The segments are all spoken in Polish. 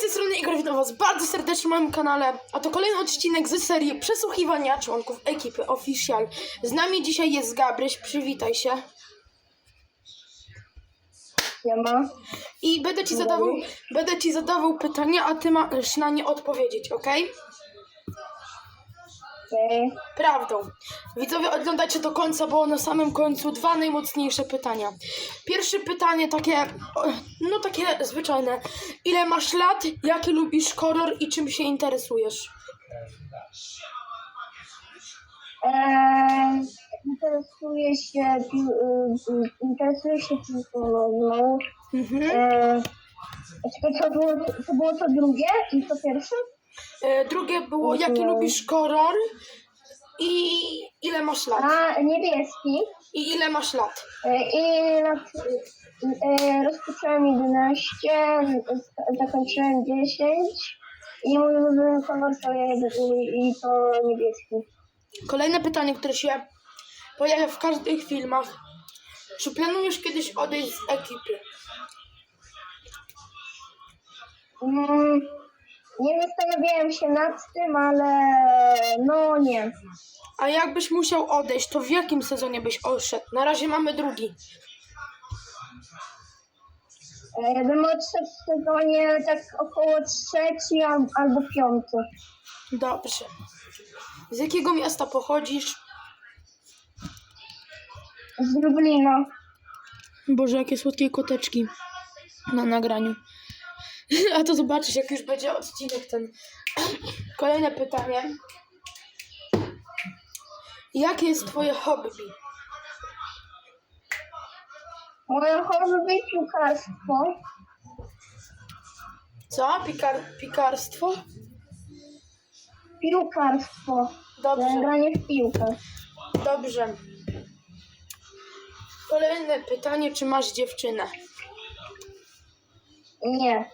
z tej strony Igor, witam was bardzo serdecznie na moim kanale, a to kolejny odcinek z serii przesłuchiwania członków ekipy Official. Z nami dzisiaj jest Gabryś, przywitaj się. Siema. I będę ci zadawał, będę ci zadawał pytania, a ty masz na nie odpowiedzieć, ok? Okej. Prawdą. Widzowie, oglądajcie do końca, bo na samym końcu dwa najmocniejsze pytania. Pierwsze pytanie takie, o, no takie zwyczajne. Ile masz lat, jaki lubisz kolor i czym się interesujesz? Eee, interesuję się, y, y, interesuję się nożną. Mhm. Eee, czekaj, co było, co było to drugie i co pierwsze? E, drugie było, jaki lubisz kolor i ile masz lat? A, niebieski. I ile masz lat? Eee, I e, rozpocząłem 11, z- zakończyłem 10 i mój ulubiony kolor to jest i, i to niebieski. Kolejne pytanie, które się pojawia w każdych filmach. Czy planujesz kiedyś odejść z ekipy? Mm, nie zastanawiałem się nad tym, ale no nie. A jakbyś musiał odejść, to w jakim sezonie byś odszedł? Na razie mamy drugi. E, Bym odszedł w sezonie tak około trzeci al- albo piąty. Dobrze. Z jakiego miasta pochodzisz? Z Lublina. Boże, jakie słodkie koteczki na nagraniu. A to zobaczysz, jak już będzie odcinek ten. Kolejne pytanie. Jakie jest twoje hobby? Moje hobby piłkarstwo. Co? Pikar pikarstwo? Piłkarstwo. Dobrze, Granie w piłkę. dobrze. Kolejne pytanie, czy masz dziewczynę? Nie.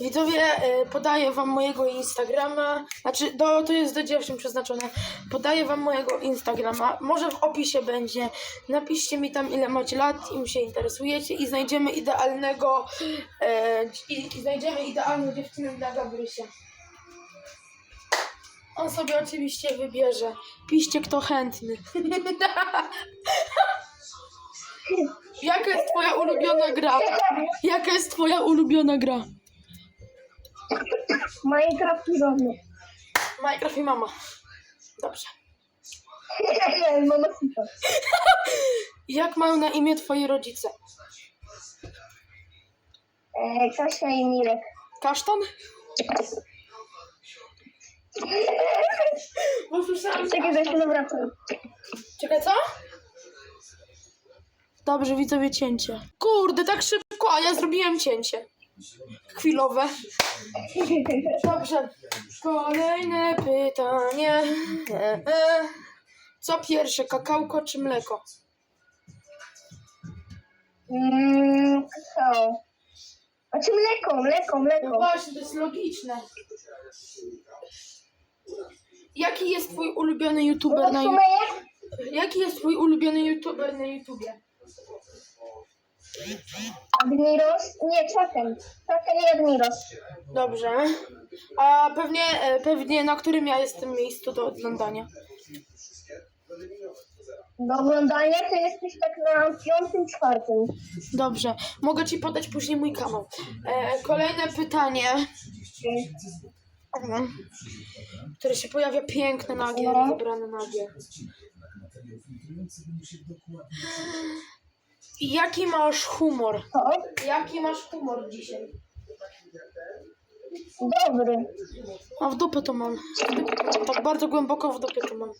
Widzowie, e, podaję wam mojego Instagrama, znaczy do, to jest do dziewczyn przeznaczone. Podaję wam mojego Instagrama, może w opisie będzie. Napiszcie mi tam ile macie lat, im się interesujecie i znajdziemy idealnego e, i, i znajdziemy idealną dziewczynę dla Gabrysia. On sobie oczywiście wybierze. Piszcie kto chętny. Jaka jest twoja ulubiona gra? Jaka jest twoja ulubiona gra? Minecraft i Roblox. Minecraft i mama. Dobrze. Mama. Jak mają na imię twoi rodzice? E, Kasia i Mirek. Kasztan? Bo słyszałam... Czekaj, że się nawracam. Czekaj, co? Dobrze, widzowie, cięcie. Kurde, tak szybko, a ja zrobiłem cięcie. Chwilowe. Dobrze. Kolejne pytanie. E, e. Co pierwsze, kakałko czy mleko? Mm, kakao. Znaczy mleko, mleko, No mleko. właśnie, to jest logiczne. Jaki jest twój ulubiony No youtuber to na YouTube? jak Jaki jest twój ulubiony youtuber na YouTubie? Admiros? Nie, Chaken. Chaken i Admiros. Dobrze. A pewnie, e, pewnie na którym ja jestem miejscu do oglądania? Do oglądania to jesteś tak na piątym, czwartym. Dobrze. Mogę ci podać później mój kanał. E, kolejne pytanie, mhm, które się pojawia piękne nagie, No. zebrane nagie. Jaki masz humor? To? Jaki masz humor dzisiaj? Dobry. A w dupę to mam. Tak bardzo głęboko w dupie to mam.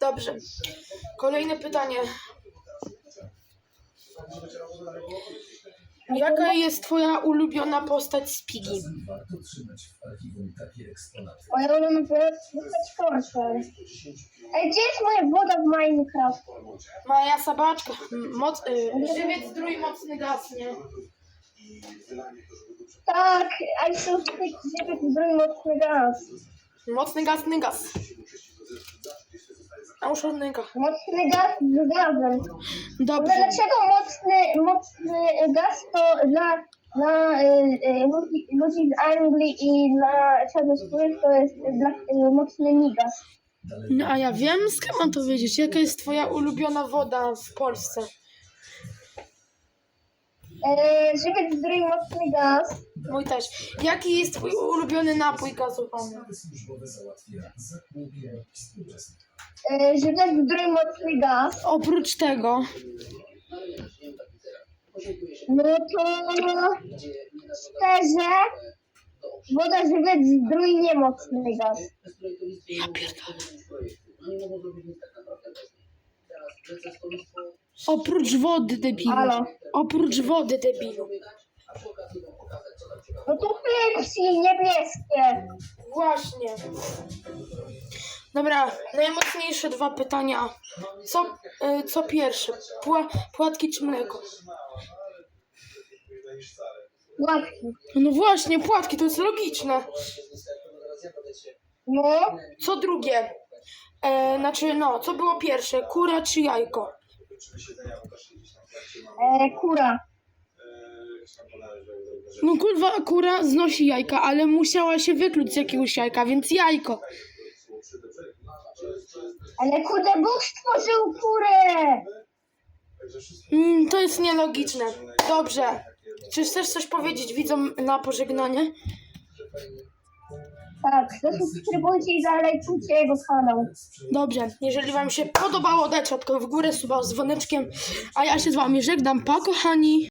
Dobrze. Kolejne pytanie. Jaka jest twoja ulubiona postać z Pigi? Moja ulubiona postać Porsche. Ej, gdzie jest moja woda w Minecraft? Maja Sabaczka. Moc, y, żywiec zdrój mocny gaz, nie? Tak, a jeszcze tutaj gdzie jest broń mocny gaz. Mocny gaz, uszodnika. Mocny gaz z gazem. No Dobrze. dlaczego mocny, mocny gaz to dla, dla y, y, ludzi, ludzi z Anglii i dla czarnoskórych to jest dla y, mocny migas? No a ja wiem, skąd mam to wiedzieć? Jaka jest twoja ulubiona woda w Polsce? E, żeby zdrój mocny gaz, Mój też. Jaki jest twój ulubiony napój gazowany? E, żeby zdrój mocny gaz, Oprócz tego, no to szczerze woda żeby zdrój niemocny gaz. ja pierdolę. Oprócz wody, debilu. Halo. Oprócz wody, debilu. No to Pepsi niebieskie. Właśnie. Dobra, najmocniejsze dwa pytania. Co, y, co pierwsze? Pła, płatki czy mleko? Łatki. No właśnie, płatki, to jest logiczne. No, Co drugie? E, znaczy, no, co było pierwsze? Kura czy jajko? e, kura. No kurwa, kura znosi jajka, ale musiała się wykluć z jakiegoś jajka, więc jajko. Ale kurde, Bóg stworzył kurę. Mm, to jest nielogiczne. Dobrze. Czy chcesz coś powiedzieć widzom na pożegnanie? Tak, zasubskrybujcie i zalajkujcie jego kanał. Dobrze. Jeżeli wam się podobało, dajcie łapkę w górę, suba z dzwoneczkiem. A ja się z wami żegnam. Pa, kochani.